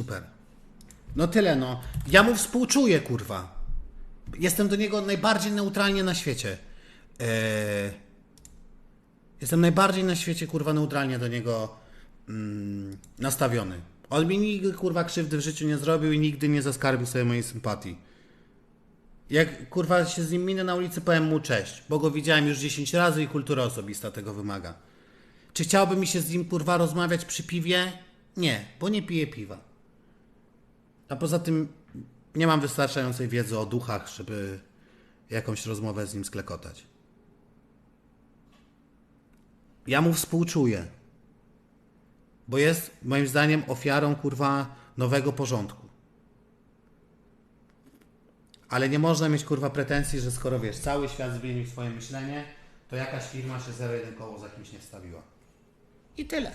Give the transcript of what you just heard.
Super. No tyle, no. Ja mu współczuję, kurwa. Jestem do niego najbardziej neutralnie na świecie. Eee, jestem najbardziej na świecie, kurwa, neutralnie do niego mm, nastawiony. On mi nigdy, kurwa, krzywdy w życiu nie zrobił i nigdy nie zaskarbił sobie mojej sympatii. Jak, kurwa, się z nim minę na ulicy, powiem mu cześć, bo go widziałem już 10 razy i kultura osobista tego wymaga. Czy chciałby mi się z nim, kurwa, rozmawiać przy piwie? Nie, bo nie piję piwa. A poza tym nie mam wystarczającej wiedzy o duchach, żeby jakąś rozmowę z nim sklekotać. Ja mu współczuję. Bo jest, moim zdaniem, ofiarą kurwa nowego porządku. Ale nie można mieć kurwa pretensji, że skoro wiesz, cały świat zmienił swoje myślenie, to jakaś firma się zero jeden koło za kimś nie wstawiła. I tyle.